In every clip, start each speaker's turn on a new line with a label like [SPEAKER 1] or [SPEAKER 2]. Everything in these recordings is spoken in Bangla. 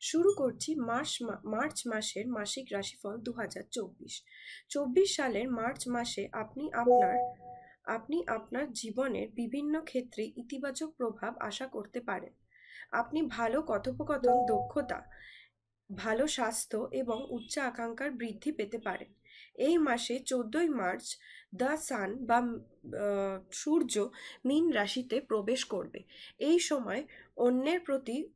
[SPEAKER 1] শুরু করছি মার্চ মার্চ মাসের মাসিক রাশিফল দু হাজার চব্বিশ। চব্বিশ সালের মার্চ মাসে আপনি আপনার আপনি আপনার জীবনের বিভিন্ন ক্ষেত্রে ইতিবাচক প্রভাব আশা করতে পারেন। আপনি ভালো কথোপকথন, দক্ষতা, ভালো স্বাস্থ্য এবং উচ্চ আকাঙ্ক্ষার বৃদ্ধি পেতে পারেন। এই মাসে চোদ্দই মার্চ দ্য সান বা সূর্য মীন রাশিতে প্রবেশ করবে। এই সময় অন্যের প্রতি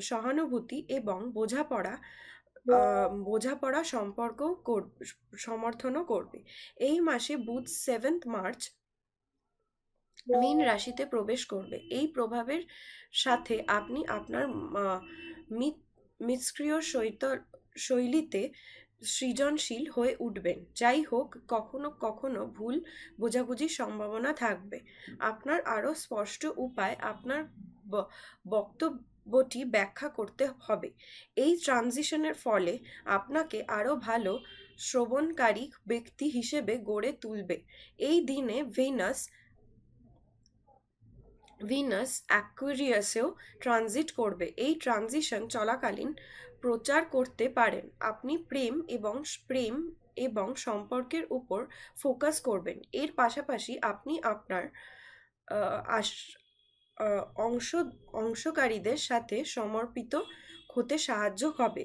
[SPEAKER 1] সহানুভূতি এবং বোঝাপড়া বোঝাপড়া সম্পর্ক কর- সমর্থনও করবে। এই মাসে বুধ সেভেন্থ মার্চ মীন রাশিতে প্রবেশ করবে। এই প্রভাবের সাথে আপনি আপনার আহ, মিত- মিতস্ক্রিয় শৈত শৈলীতে সৃজনশীল হয়ে উঠবেন। যাই হোক, কখনো কখনো ভুল বোঝাবুঝির সম্ভাবনা থাকবে। আপনার আরও স্পষ্ট উপায় আপনার বক্তব্যটি ব্যাখ্যা করতে হবে। এই ট্রানজিশনের ফলে আপনাকে আরও ভালো শ্রবণকারী ব্যক্তি হিসেবে গড়ে তুলবে। এই দিনে ভেনাস, ভিনাস অ্যাকুয়ারিয়াসেও ট্রানজিট করবে। এই ট্রানজিশন চলাকালীন প্রচার করতে পারেন। আপনি প্রেম এবং প্রেম এবং সম্পর্কের উপর ফোকাস করবেন। এর পাশাপাশি আপনি আপনার অংশ, অংশকারীদের সাথে সমর্পিত হতে সাহায্য হবে।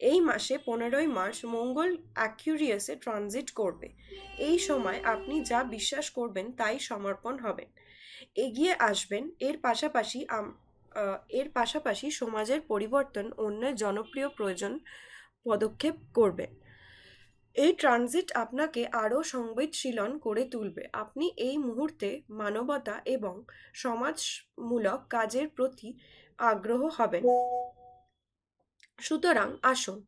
[SPEAKER 1] এই মাসে পনেরোই মার্চ মঙ্গল অ্যাকিউরিয়াসে ট্রানজিট করবে। এই সময় আপনি যা বিশ্বাস করবেন তাই সমর্পণ হবেন। এগিয়ে আসবেন। এর পাশাপাশি এর পাশাপাশি সমাজের পরিবর্তন অন্য জনপ্রিয় প্রয়োজন পদক্ষেপ করবেন এই ট্রানজিট আপনাকে আরও সংবেদশীলন করে তুলবে। আপনি এই মুহূর্তে মানবতা এবং সমাজমূলক কাজের প্রতি আগ্রহ হবেন। সুতরাং আসুন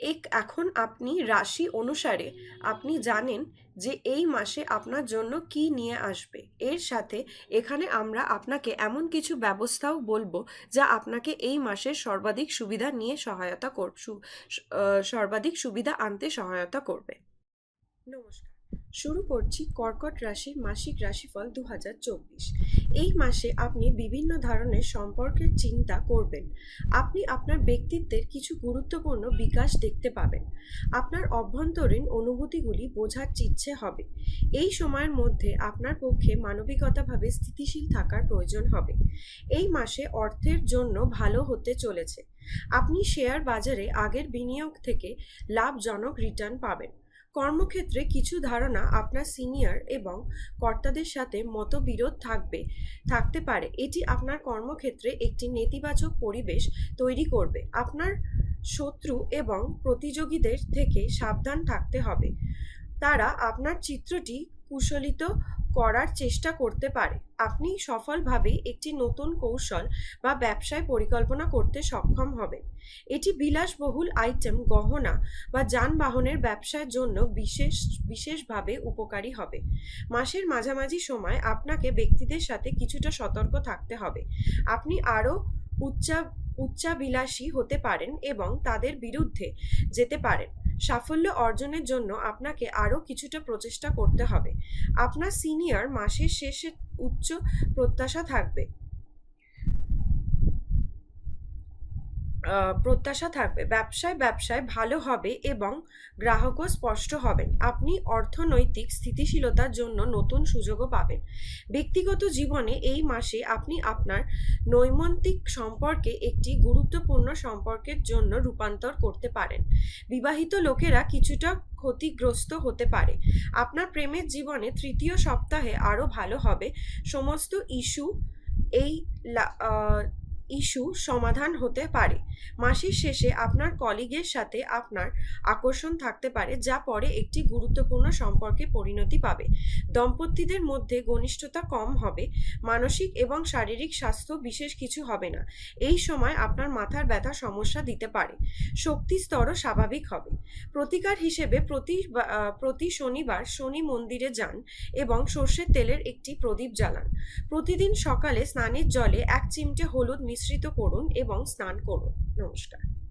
[SPEAKER 1] এক এখন আপনি রাশি অনুসারে আপনি জানেন যে এই মাসে আপনার জন্য কি নিয়ে আসবে। এর সাথে এখানে আমরা আপনাকে এমন কিছু ব্যবস্থাও বলব যা আপনাকে এই মাসের সর্বাধিক সুবিধা নিয়ে সহায়তা কর সর্বাধিক সুবিধা আনতে সহায়তা করবে। নমস্কার। শুরু করছি কর্কট রাশির মাসিক রাশিফল দু হাজার চব্বিশ। এই মাসে আপনি বিভিন্ন ধরনের সম্পর্কের চিন্তা করবেন। আপনি আপনার ব্যক্তিত্বের কিছু গুরুত্বপূর্ণ বিকাশ দেখতে পাবেন। আপনার অভ্যন্তরীণ অনুভূতিগুলি বোঝার ইচ্ছে হবে। এই সময়ের মধ্যে আপনার পক্ষে মানবিকতাভাবে স্থিতিশীল থাকার প্রয়োজন হবে। এই মাসে অর্থের জন্য ভালো হতে চলেছে। আপনি শেয়ার বাজারে আগের বিনিয়োগ থেকে লাভজনক রিটার্ন পাবেন। কর্মক্ষেত্রে কিছু ধারণা আপনার সিনিয়র এবং কর্তাদের সাথে মতবিরোধ থাকবে, থাকতে পারে। এটি আপনার কর্মক্ষেত্রে একটি নেতিবাচক পরিবেশ তৈরি করবে। আপনার শত্রু এবং প্রতিযোগীদের থেকে সাবধান থাকতে হবে। তারা আপনার চিত্রটি কুশলিত করার চেষ্টা করতে পারে। আপনি সফলভাবে একটি নতুন কৌশল বা ব্যবসায় পরিকল্পনা করতে সক্ষম হবেন। এটি বিলাসবহুল আইটেম গহনা বা যানবাহনের ব্যবসার জন্য বিশেষ, বিশেষভাবে উপকারী হবে। মাসের মাঝামাঝি সময় আপনাকে ব্যক্তিদের সাথে কিছুটা সতর্ক থাকতে হবে। আপনি আরও উচ্চা উচ্চাবিলাসী হতে পারেন এবং তাদের বিরুদ্ধে যেতে পারেন। সাফল্য অর্জনের জন্য আপনাকে আরও কিছুটা প্রচেষ্টা করতে হবে। আপনার সিনিয়র মাসের শেষে উচ্চ প্রত্যাশা থাকবে। প্রত্যাশা থাকবে, ব্যবসায় ব্যবসায় ভালো হবে এবং গ্রাহকও স্পষ্ট হবেন। আপনি অর্থনৈতিক স্থিতিশীলতার জন্য নতুন সুযোগও পাবেন। ব্যক্তিগত জীবনে এই মাসে আপনি আপনার নৈমন্তিক সম্পর্কে একটি গুরুত্বপূর্ণ সম্পর্কের জন্য রূপান্তর করতে পারেন। বিবাহিত লোকেরা কিছুটা ক্ষতিগ্রস্ত হতে পারে। আপনার প্রেমের জীবনে তৃতীয় সপ্তাহে আরও ভালো হবে। সমস্ত ইস্যু এই ইস্যু সমাধান হতে পারে। মাসের শেষে আপনার কলিগের সাথে আপনার আকর্ষণ থাকতে পারে, যা পরে একটি গুরুত্বপূর্ণ সম্পর্কে পরিণতি পাবে। দম্পতিদের মধ্যে ঘনিষ্ঠতা কম হবে, মানসিক এবং শারীরিক স্বাস্থ্য বিশেষ কিছু হবে না। এই সময় আপনার মাথার ব্যথা সমস্যা দিতে পারে। শক্তি স্তরও স্বাভাবিক হবে। প্রতিকার হিসেবে প্রতি প্রতি শনিবার শনি মন্দিরে যান এবং সর্ষের তেলের একটি প্রদীপ জ্বালান। প্রতিদিন সকালে স্নানের জলে এক চিমটে হলুদ মিশ্রিত করুন এবং স্নান করুন। নমস্কার।